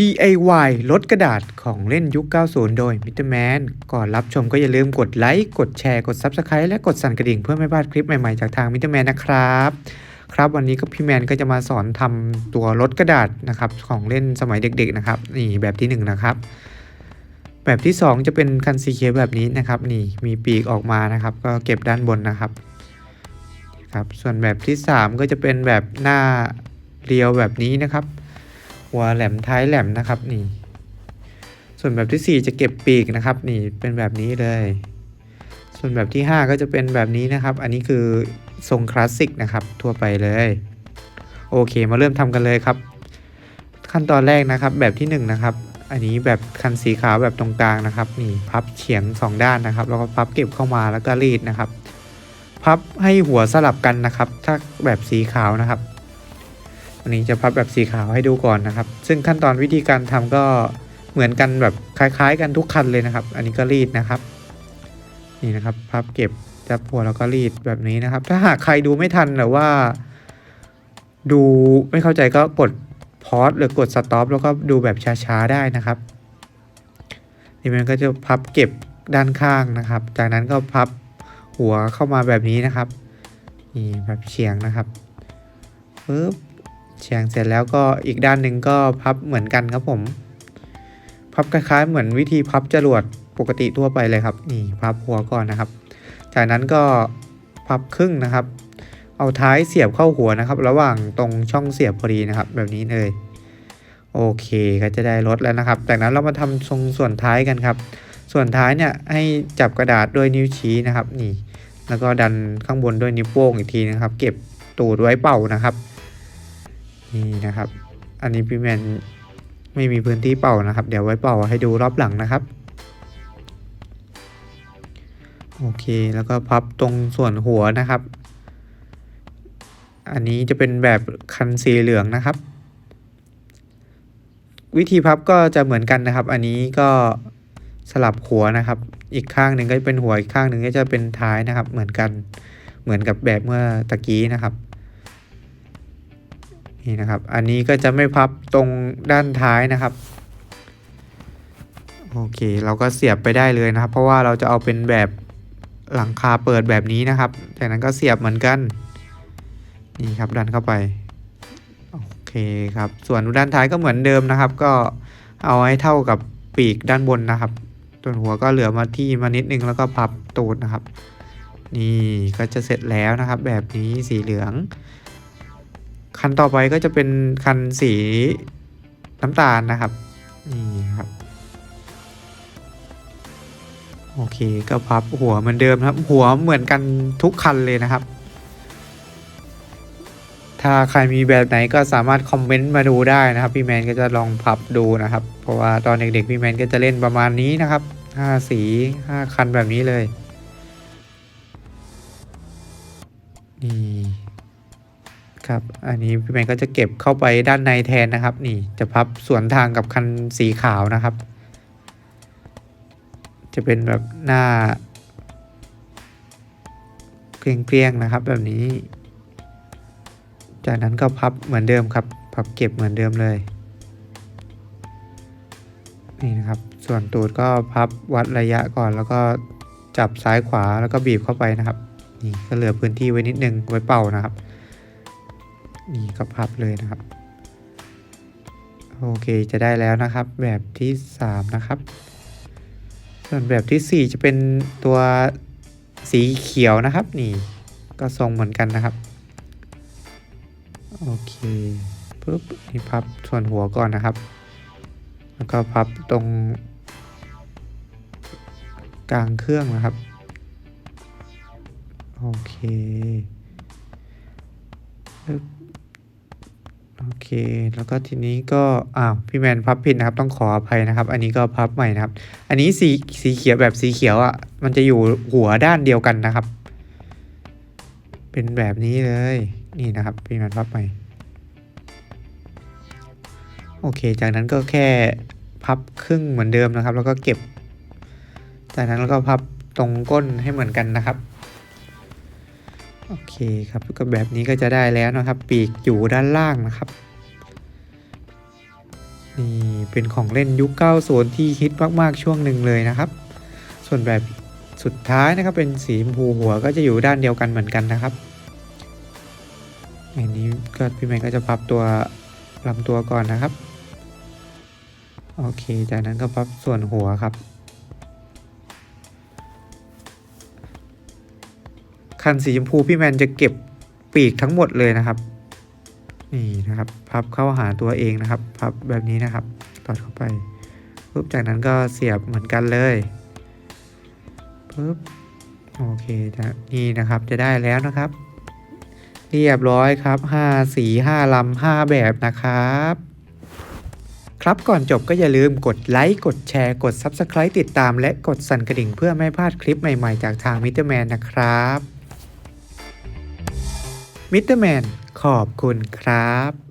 DIY ลดกระดาษของเล่นยุค 90 โดยมิ t แมนก่อนรับชมก็อย่าลืมกดไลค์ กดแชร์ กด Subscribe และกดสั่นกระดิ่งเพื่อไม่พลาดคลิปใหม่ ๆ จากทางมิ t แมนนะครับ ครับวันนี้ก็พี่แมนก็จะมาสอนทำตัวลดกระดาษนะครับของเล่นสมัยเด็ก ๆ นะครับ นี่แบบที่ 1 นะครับ แบบที่ 2 จะเป็นคันซีเคแบบนี้นะครับ นี่มีปีกออกมานะครับ ก็เก็บด้านบนนะครับครับ ส่วนแบบที่ 3 ก็จะเป็นแบบหน้าเรียวแบบนี้นะครับ หัวแหลมท้ายแหลมนะครับนี่ ส่วนแบบที่ 4 จะเก็บปีกนะครับ นี่เป็นแบบนี้เลย ส่วนแบบที่ 5 ก็จะเป็นแบบนี้นะครับ อันนี้คือทรงคลาสสิกนะครับทั่วไปเลย โอเคมาเริ่มทำกันเลยครับ ขั้นตอนแรกนะครับแบบที่1นะครับอันนี้แบบคันสีขาวแบบตรงกลางนะครับนี่พับเฉียง 2 ด้านนะครับ แล้วก็พับเก็บเข้ามาแล้วก็รีดนะครับ พับให้หัวสลับกันนะครับ ถ้าแบบสีขาวนะครับ วันนี้จะพับแบบสีขาวให้ดูก่อนนะครับ ซึ่งขั้นตอนวิธีการทำก็เหมือนกันแบบคล้าย ๆ กันทุกคันเลยนะครับ อันนี้ก็รีดนะครับ นี่นะครับพับเก็บจับหัวแล้วก็รีดแบบนี้นะครับ ถ้าหากใครดูไม่ทันหรือว่า ดูไม่เข้าใจก็กดพอสหรือกดสต็อปแล้วก็ดูแบบช้าๆได้นะครับนี่มันก็จะพับเก็บด้านข้างนะครับ จากนั้นก็พับหัวเข้ามาแบบนี้นะครับนี่แบบเฉียงนะครับปึ๊บ เฉียงเสร็จแล้วก็อีกด้านหนึ่งก็พับเหมือนกันครับผม พับคล้ายๆ เหมือนวิธีพับจรวดปกติทั่วไปเลยครับนี่พับหัวก่อนนะครับ จากนั้นก็พับครึ่งนะครับ เอาท้ายเสียบเข้าหัวนะครับ ระหว่างตรงช่องเสียบพอดีนะครับ แบบนี้เลยโอเคก็จะได้ลดแล้วนะครับ จากนั้นเรามาทำทรงส่วนท้ายกันครับ ส่วนท้ายเนี่ยให้จับกระดาษด้วยนิ้วชี้นะครับนี่ แล้วก็ดันข้างบนด้วยนิ้วโป้งอีกทีนะครับ เก็บตูดไว้เป่านะครับ นี่นะครับ อันนี้พี่แมนไม่มีพื้นที่เป่านะครับ เดี๋ยวไว้เป่าให้ดูรอบหลังนะครับ โอเค แล้วก็พับตรงส่วนหัวนะครับ อันนี้จะเป็นแบบคันสีเหลืองนะครับ วิธีพับก็จะเหมือนกันนะครับ อันนี้ก็สลับหัวนะครับ อีกข้างหนึ่งก็จะเป็นหัวอีกข้างหนึ่งก็จะเป็นท้ายนะครับ เหมือนกัน เหมือนกับแบบเมื่อตะกี้นะครับ นี่นะครับ อันนี้ก็จะไม่พับตรงด้านท้ายนะครับ โอเค เราก็เสียบไปได้เลยนะครับ เพราะว่าเราจะเอาเป็นแบบหลังคาเปิดแบบนี้นะครับ จากนั้นก็เสียบเหมือนกัน นี่ครับดันเข้าไป โอเคครับ ส่วนด้านท้ายก็เหมือนเดิมนะครับ ก็เอาให้เท่ากับปีกด้านบนนะครับส่วนหัวก็เหลือมาที่มานิดนึงแล้วก็พับตูดนะครับ นี่ก็จะเสร็จแล้วนะครับ แบบนี้สีเหลือง คันต่อไปก็จะเป็นคันสีน้ำตาลนะครับ นี่ครับ โอเคก็พับหัวเหมือนเดิมครับ หัวเหมือนกันทุกคันเลยนะครับ ถ้าใครมีแบบไหนก็สามารถคอมเมนต์มาดูได้นะครับ พี่แมนก็จะลองพับดูนะครับ เพราะว่าตอนเด็กๆพี่แมนก็จะเล่นประมาณนี้นะครับห้าสีห้าคันแบบนี้เลย นี่ ครับ อันนี้พี่แมนก็จะเก็บเข้าไปด้านในแทนนะครับ นี่จะพับสวนทางกับคันสีขาวนะครับ จะเป็นแบบหน้าเกลียงๆนะครับ แบบนี้ จากนั้นก็พับเหมือนเดิมครับ พับเก็บเหมือนเดิมเลย นี่นะครับ ส่วนตูดก็พับวัดระยะก่อนแล้วก็จับซ้ายขวาแล้วก็บีบเข้าไปนะครับ นี่ก็เหลือพื้นที่ไว้นิดนึงไว้เป่านะครับ นี่ก็พับเลยนะครับ โอเคจะได้แล้วนะครับแบบที่ 3 นะครับ ส่วนแบบที่ 4 จะเป็นตัวสีเขียวนะครับ นี่ก็ทรงเหมือนกันนะครับ โอเคปุ๊บนี่พับส่วนหัวก่อนนะครับ แล้วก็พับตรง กลางเครื่องนะครับ โอเคปึ๊บ โอเค แล้วก็ทีนี้ก็ อ้าว พี่แมนพับผิดนะครับ ต้องขออภัยนะครับ อันนี้ก็พับใหม่นะครับ อันนี้สีสีเขียวแบบสีเขียวอะ่ะ มันจะอยู่หัวด้านเดียวกันนะครับ เป็นแบบนี้เลย นี่นะครับ พี่แมนพับใหม่ โอเค จากนั้นก็แค่พับครึ่งเหมือนเดิมนะครับ แล้วก็เก็บ จากนั้นแล้วก็พับตรงก้นให้เหมือนกันนะครับ โอเคครับก็แบบนี้ก็จะได้แล้วนะครับ ปีกอยู่ด้านล่างนะครับ นี่เป็นของเล่นยุค90ที่ฮิตมากๆช่วงหนึ่งเลยนะครับ ส่วนแบบสุดท้ายนะครับเป็นสีชมพูหัวก็จะอยู่ด้านเดียวกันเหมือนกันนะครับอันนี้ก็พี่แมนก็จะพับตัวลำตัวก่อนนะครับ โอเค จากนั้นก็พับส่วนหัวครับ คันสีชมพูพี่แมนจะเก็บปีกทั้งหมดเลยนะครับ นี่นะครับ พับเข้าหาตัวเองนะครับ พับแบบนี้นะครับตอดเข้าไปปุ๊บจากนั้นก็เสียบเหมือนกันเลยปุ๊บโอเคนะนี่นะครับจะได้แล้วนะครับ เรียบร้อยครับ 5 สี5ลำ5แบบนะครับ ครับก่อนจบก็อย่าลืมกดไลค์กดแชร์กด Subscribe ติดตาม และกดสั่นกระดิ่งเพื่อไม่พลาดคลิปใหม่ๆ จากทางมิเตอร์แมนนะครับ มิเตอร์แมนขอบคุณครับ